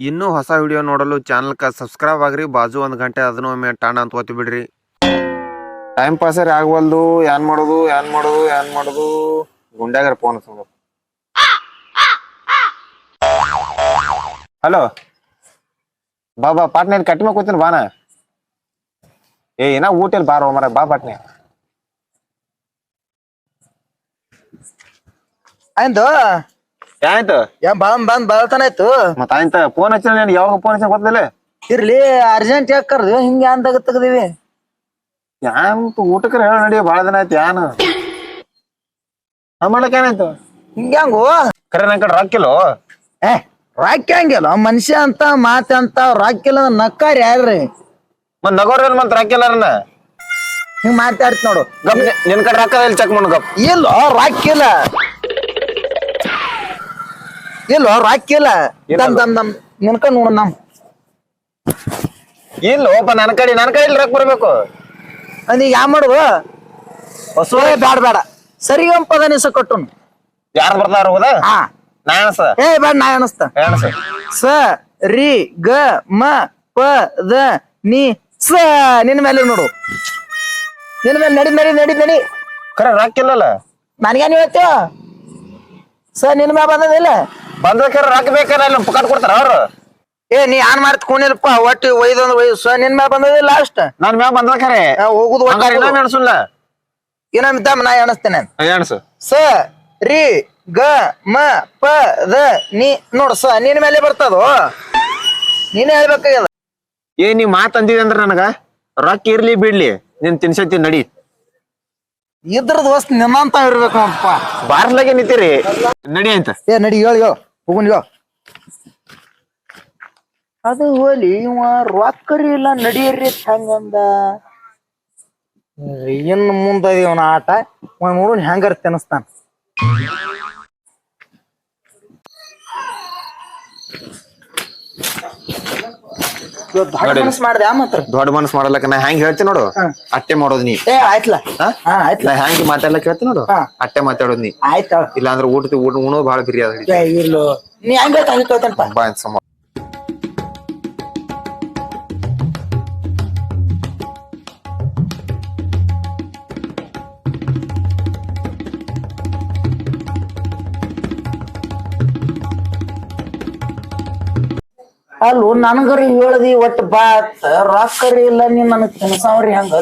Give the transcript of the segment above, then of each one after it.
ಇನ್ನೂ ಹೊಸ ವಿಡಿಯೋ ನೋಡಲು ಚಾನಲ್ಕ ಸಬ್ಸ್ಕ್ರೈಬ್ ಆಗ್ರಿ ಬಾಜು ಒಂದು ಗಂಟೆ ಅದನ್ನು ಒಮ್ಮೆ ಟಾಣ ಅಂತ ಒತ್ತಿ ಬಿಡ್ರಿ ಟೈಮ್ ಪಾಸರ್ ಆಗವಲ್ದು ಏನ್ ಮಾಡೋದು ಏನ್ ಮಾಡೋದು ಏನ್ ಮಾಡೋದು? ಗುಂಡ್ಯಾಗರ ಫೋನ್ ಹಲೋ ಬಾ ಬಾ ಪಾಟ್ನೆ ಕಟ್ಟಿ ಮೇಲೆ ಕೂತೀನಿ ಬಾನ? ಏ ಏನ ಊಟ ಇಲ್ಲ ಬಾರೋ ಮರ ಬಾ ಪಾಟ್ನೆ. ಆಯ್ತು ಏನಾಯ್ತು ಏನ್ ಬಂದ್ ಬಂದ್ ಆಯ್ತು. ಮತ್ತ ಆಯ್ತ ಫೋನ್ ಹಚ್ಚಿನ ನೀನ್ ಯಾವಾಗ ಫೋನ್ ಹಚ್ಚ ಗೊತ್ತಿಲ್ಲ ಇರ್ಲಿ ಅರ್ಜೆಂಟ್ ಯಾಕೆ ಕರ್ದು? ಹಿಂಗ ಅಂದಾಗ ತೆಗ್ದಿವಿ? ಯಾನ್ ಊಟಕ್ಕೆ ಹೇಳ ನಡಿ ಬಾಳ ದಿನ ಆಯ್ತು ಯಾನು. ನಾ ಮಾಡಕ್ ಏನಾಯ್ತು ಹಿಂಗ್ಯಾಂಗು ಕರೆ ನನ್ ಕಡೆ ರೊಕ್ಕಿಲ್ಲೋ ಏ ರಾಕಿ ಹಂಗಿಲ್ಲ? ಮನುಷ್ಯ ಅಂತ ಮಾತೆ ಅಂತ ರಾಕಿಲ್ಲ ನಕ್ಕಾರ ಯಾರ್ರಿ? ಮತ್ ನಗೋರ್ ಏನ್ ಮತ್ ರೊಕ್ಕಿಲ್ಲಾರನ ಹಿಂಗ್ ಮಾತಾಡ್ತ ನೋಡು. ಗಪ್ ನಿನ್ ಕಡೆ ಇಲ್ಲಿ ಚೆಕ್ ಮಾಡು ಗಪ್. ಇಲ್ಲೋ ರಾಕಿಲ್ಲ ಇಲ್ಲೋ ರಾಕಿಲ್ಲ ದಮ್ ದಮ್ ದಮ್. ನಿನ್ಕ ನೋಡು ನಮ್. ಇಲ್ಲ ಒಬ್ಬ ನನ್ ಕಡೆ ನನ್ ಕಡೆ ಇಲ್ಲಿ ರೊಕ್ಕ ಬರ್ಬೇಕು. ನೀ ಯಾ ಮಾಡುದು? ಹೊಸ ಬೇಡ ಬೇಡ ಸರಿ ಪದ ನಿಸ ಕೊಟ್ಟು ಯಾರು ಬರ್ತಾರ ಹೋದ ಹಾ. ನಾಯಣಸ ಏ ಬೇಡ ನಾ ಅನಸ್ತ. ಸ ರಿ ಗ ಮ ಪ ದ ನಿ ಸ. ನಿನ್ ಮೇಲೆ ನೋಡು. ನಿನ್ ಮೇಲೆ ನಡಿ ನಡಿ ನಡಿ ನಡಿ. ಕರೆ ರೊಕ್ಕ ಇಲ್ಲಲ್ಲ? ನನಗೇನು ಹೇಳ್ತೀವ ಸ ನಿನ್ನ ಮೇಲೆ ಬಂದದಿಲ್ಲ ಬಂದ್ರೆ ರೊಕ್ಕ ಬೇಕಾರ ಪುಕಾಟ್ ಕೊಡ್ತಾರ ಅವ್ರು. ಏ ನೀ ಆನ್ ಮಾಡ್ತ ಕೂನಿಲ್ಪ ಒಟ್ಟು ಒಯ್ದೊಂದು ಒಯ್ದು ಸ ನಿನ್ ಮೇಲೆ ಬಂದದ ಲಾಸ್ಟ್ ನನ್ ಮ್ಯಾಗ ಬಂದ ಖರೆ ಹೋಗುದು ಇನ್ನೊಮ್ಮೆ ಇನ್ನೊಮ್ಮೆ ದಮ್ ನಾ ಎಣಿಸ್ತೇನೆ. ಎಣಸು. ಸ ರಿ ಗ ಮ ಪ ದ ನೀ ನೋಡು ಸ ನಿನ್ ಮೇಲೆ ಬರ್ತದೋ? ನೀನೇ ಹೇಳ್ಬೇಕಾಗ್ಯದ. ಏ ನೀ ಮಾತ್ ಅಂದಿದೆ ಅಂದ್ರ ನನಗ? ರೊಕ್ಕ ಇರ್ಲಿ ಬಿಡ್ಲಿ ನಿನ್ ತಿನ್ಸತಿ ನಡಿ. ಇದ್ರದ್ ವಸ್ತು ನಿನ್ನಂತ ಇರ್ಬೇಕು ಅಪ್ಪ. ಬಾರ್ಲಾಗೆ ನಿಂತೀರಿ. ನಡಿ ಅಂತ. ಏ ನಡಿ ಹೇಳ ಹೇಳು. ಹೋಗುನ್ ಹೇಳು. ಅದು ಹೋಲಿ ಇವ ರೊಕ್ಕರಿ ಇಲ್ಲ ನಡಿಯರಿ ಹಂಗಂದ. ಏನ್ ಮುಂದ ಇವನ ಆಟ ಇವ ನೋಡು ಹೆಂಗಾರ ತಿನ್ನಿಸ್ತಾನ ಮನಸ್ ಮಾಡ್ದೆ ಮಾತ್ರ. ದೊಡ್ಡ ಮನಸ್ ಮಾಡಲಕ್ಕ ನಾ ಹೆಂಗ್ ಹೇಳ್ತೀನಿ ನೋಡು? ಅಟ್ಟೆ ಮಾಡೋದ್ ನೀ. ಏ ಆಯ್ತಲ್ಲ ಹಾ? ಆಯ್ತಲ್ಲ ಹೆಂಗ್ ಮಾತಾಡ್ಲಕ್ ಹೇಳ್ತೀನಿ ನೋಡು. ಅಟ್ಟೆ ಮಾತಾಡೋದ್ ನೀ. ಆಯ್ತಾ. ಇಲ್ಲಾಂದ್ರೆ ಊಟ ಊಟ ಉಣೋದು ಬಾಳ ಬಿರಿಯಾದ ಇರ್ಲು. ನೀ ಹಂಗ ಅಲ್ಲೋ ನನಗರಿ ಹೇಳ್ದಿ ಒಟ್ಟು ಬಾ ಅಂತ ರೊಕ್ಕರಿ ಇಲ್ಲ ನೀನ್ ನನಗ್ ತಿನ್ಸಾವ್ರಿ ಹಂಗ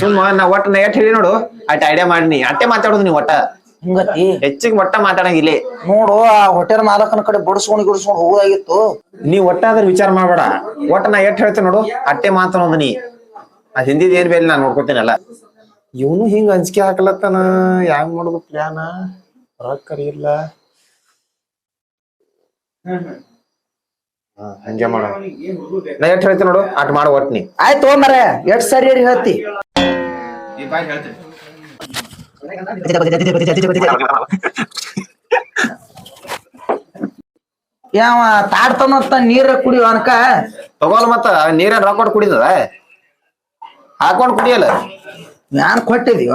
ಸುಮ್ಮ ನಾ ಒಟ್ಟ ನಾ ಎಷ್ಟ್ ಹೇಳಿ ನೋಡು ಅಟ್ ಐಡಿಯಾ ಮಾಡಿನಿ. ಅಟ್ಟೆ ಮಾತಾಡೋದು ನೀ ಒಟ್ಟ. ಹಿಂಗತಿ. ಹೆಚ್ಚಿಗೆ ಒಟ್ಟ ಮಾತಾಡಂಗಿಲ್ಲ ನೋಡು ಆ ಹೋಟೆಲ್ ಮಾಲಕನ ಕಡೆ ಬಡಿಸ್ಕೊಂಡ್ ಗಿಡಿಸ್ಕೊಂಡ್ ಹೋಗೋದಾಗಿತ್ತು ನೀ ಒಟ್ಟ ಅದ್ರ ವಿಚಾರ ಮಾಡ್ಬೇಡ. ಒಟ್ಟ ನಾ ಎಷ್ಟ್ ಹೇಳ್ತೀನಿ ನೋಡು ಅಟ್ಟೆ ಮಾತಾಡೋದು ನೀ. ಆ ಹಿಂದಿದ ಏನ್ ಬೇಲಿ ನಾ ನೋಡ್ಕೊತೀನಲ್ಲ. ಇವನು ಹಿಂಗ ಅಂಜಿಕೆ ಹಾಕ್ಲತ್ತಾನ ಹ್ಯಾಂಗ್ ಮಾಡುದು ಪ್ಲಾನ್ ರೊಕ್ಕ ಇಲ್ಲ. ಹಾ, ಹಂಗೆ ಮಾಡ. ನಾ ಎಷ್ಟ್ ಹೇಳ್ತೀನಿ ನೋಡು ಆಟ ಮಾಡ ಒಟ್ ನೀ. ಆಯ್ತು ಮರ ಎಷ್ಟ್ ಸರಿ ಹೇಳ್ತಿ. ಯಾವ ತಾಡ್ತಾನತ್ತ ನೀರ ಕುಡಿಯೋ ಅನ್ಕ? ತಗೋಲ್ ಮತ್ತ ನೀರೇನ್ ರೊಕ್ಕ ಕೊಟ್ಟು ಕುಡಿದದ? ಹಾಕೊಂಡ್ ಕುಡಿಯಲ್ಲ. ಯಾನ್ ಕೊಟ್ಟಿದೀವ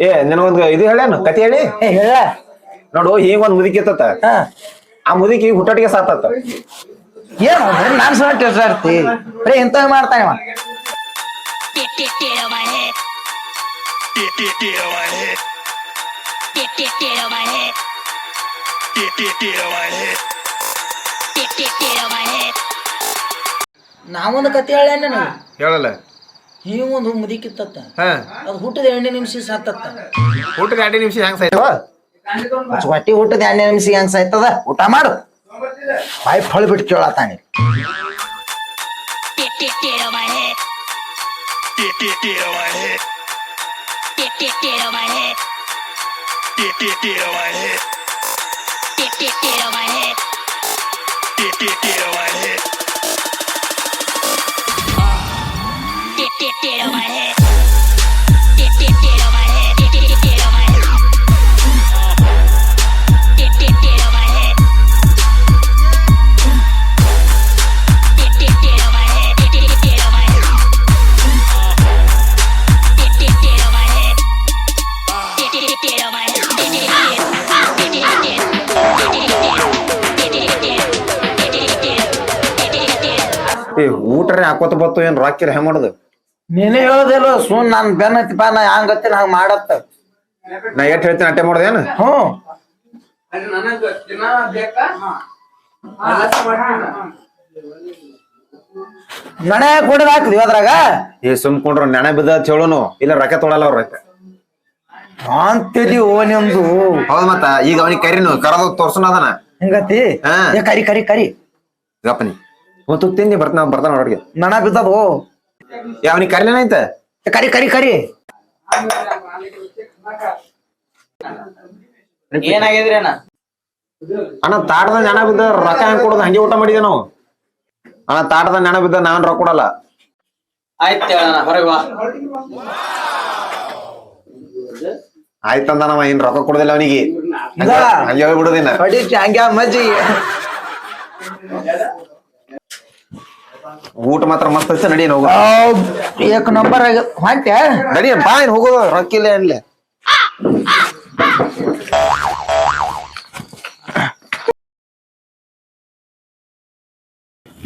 ಏ ನಿನಗೊಂದು ಇದು ಹೇಳ್ಯಾನ ಕತೆ ಹೇಳಿ? ಹೇಳ. ನೋಡು ಈಗ ಒಂದ್ ಮುದುಕಿ ಇರ್ತತ ಆ ಆ ಮುದುಕಿ ಹುಟ್ಟಟಿಗೆ ಸಾತತ್ತ ಏನು? ನಾನ್ ಸುಮ್ಮನೆ ತಿಳ್ಸಾರ್ತಿ ಬರೀ ಮಾಡ್ತಾನೆ ಅವ ನಾವೊಂದು ಕತಿ ಹೇಳ ಹೇಳಲ್ಲ. ಈ ಒಂದು ಮುದಿಕಿತ್ತತ್ತ ಹಾ. ಅದು ಹುಟ್ಟದ ಎಣ್ಣೆ ನಿಮಿಷ ಸತ್ತತ್ತ ಊಟದ ಎರಡು ನಿಮಿಷ ಹೆಂಗ್ ಸಾಯ್ತವ ಹೊಟ್ಟಿ ಹುಟ್ಟದ ಎಣ್ಣೆ ನಿಮಿಷ ಹೆಂಗ್ ಸಾಯ್ತದ? ಊಟ ಮಾಡು. ಬಾಯಿ ಫಳ ಬಿಟ್ಟು ಕೇಳತ್ತಾನೆ. Get get get ಟಿ my head. Get get get on my did on my head. Did did did on my head. Did did did on my head. Did did did on my head. Did did did on my head. Did did did on my head. Did did did on my head. Did did did on my head. Did did did. Did did did. ಏ ಊಟರೇ ಹಾಕೋತ ಬತ್ತು ಏನು ರಾಕಿರ ಹೆಂಗೆ ಮಾಡೋದು ನೀನೇ ಹೇಳೋದಿಲ್ಲ ಸುಮ್ ನಾನ್ ಬೆನ್ ಹತ್ತಿಪ್ಪ ನಾ ಹಂಗ ಗೊತ್ತಿನ ಹಂಗ ಮಾಡತ್ತ. ನಾ ಎಷ್ಟ್ ಹೇಳ್ತೀನಿ ಅಟ್ಟೆ ಮಾಡೋದೇನು ಹ್ಞೂ. ನಡೆ ಕುಡಿದ್ ಹಾಕ್ಲಿ ಅದ್ರಾಗ? ಏ ಸುಮ್ಕೊಂಡ್ರು ನೆನೆ ಬಿದ್ದ ಹೇಳೋನು. ಇಲ್ಲ ರೊಕ್ಕ ತೊಡಲ್ಲ ಅವ್ರ ಅಂತಿದಿ ಓ ನಿಮ್ದು. ಹೌದ್ ಮತ್ತ ಈಗ ಅವನಿಗೆ ಕರಿನು ಕರದು ತೋರ್ಸನ ಅದನ ಹಿಂಗತಿ ಹಾ. ಏ ಕರಿ ಕರಿ ಕರಿ. ಗಪ್ಪನಿ ಮತ್ತು ತಿಂದಿ ಬರ್ತಾನ ಬರ್ತಾನ ಹೊರಗೆ ನನ ಬಿದ್ದದು? ಅವನಿಗೆ ಕರಿಲೇನೈತ ಕರಿ ಕರಿ ಕರಿ. ಏನಾಗಿದ್ರಿ ಅಣ್ಣ? ಅಣ್ಣ ತಾಟದ ನೆನ ಬಿದ್ದ ರೊಕ್ಕ ಹೆಂಗ್ ಕೊಡೋದು? ಹಂಗೆ ಊಟ ಮಾಡಿದೆ ನಾವು. ಅಣ್ಣ ತಾಟದ ನೆನ ಬಿದ್ದ ನಾವೇನ್ ರೊಕ್ಕ ಕೊಡಲ್ಲ. ಆಯ್ತು ಹೊರಗೆ ಬಾ. ಆಯ್ತಂದ ನಾವ ಏನ್ ರೊಕ್ಕ ಕೊಡೋದಿಲ್ಲ ಅವನಿಗೆ. ಹಂಗೆ ಹಂಗ ಮಜ್ಜಿ ಊಟ ಮಾತ್ರ ಮಸ್ತ್ ಐತೆ ನಡಿ ಹೋಗು. ಏಕ್ ನಂಬರ್ ಆಗ ಹೊಂಟ್ಯಾ ನಡಿ ಬಾ ಏನ್ ಹೋಗೋದು ರೊಕ್ಕಿಲ್ಲ ಏನಿಲ್ಲ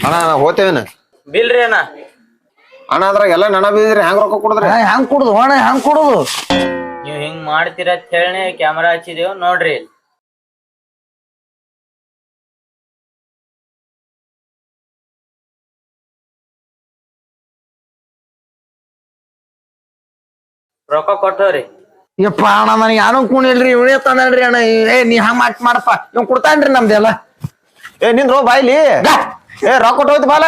ಅಣ್ಣ ನಾ ಹೋತೇವೇನ ಬಿಲ್ರಿ ಅಣ್ಣ. ಅಣ್ಣ ಅದ್ರಾಗ ಎಲ್ಲ ನಣ ಬೀದ್ರಿ ಹೆಂಗ್ ರೊಕ್ಕ ಕೊಡದ್ರಿ? ಹೆಂಗ್ ಕುಡುದು? ಹೋಣ ಹೆಂಗ್ ಕೊಡುದು? ನೀವ್ ಹಿಂಗ್ ಮಾಡ್ತೀರ ಅಂತ ಹೇಳಿ ಕ್ಯಾಮರಾ ಹಚ್ಚಿದೇವ್ ನೋಡ್ರಿ ರೊಕ್ಕ ಕೊಟ್ಟವ್ರಿ. ಯಪ್ಪ ಅಣ್ಣ ನನಗೆ ಯಾರು ಕುಣಿಲ್ರಿ ಇವನೇ ತಂದನ್ರಿ ಅಣ್ಣ. ಏ ನೀ ಹಂಗ ಮಾಡ್ ಮಾಡಪ್ಪ. ಇವ್ ಕೊಡ್ತಾನ್ರಿ ನಮ್ದೆಲ್ಲ ಏ ನಿಂದ್ರು ಬಾಯ್ಲಿ ಏ ರೊಕ್ಕ ಕೊಟ್ಟೋಯ್ತು ಬಾಲ.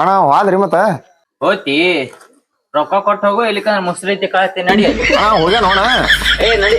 ಅಣ್ಣ ಹೋದ್ರಿ ಮತ್ತ. ಹೋತಿ ರೊಕ್ಕ ಕೊಟ್ಟು ಹೋಗು ಇಲ್ಲಿ ಮುಸ್ರಿ ತಿಕ್ಕಾತಿ ನಡಿ. ಅಣ್ಣ ಹೋಗ್ಯಾನ ಅಣ್ಣ ಏ ನಡಿ.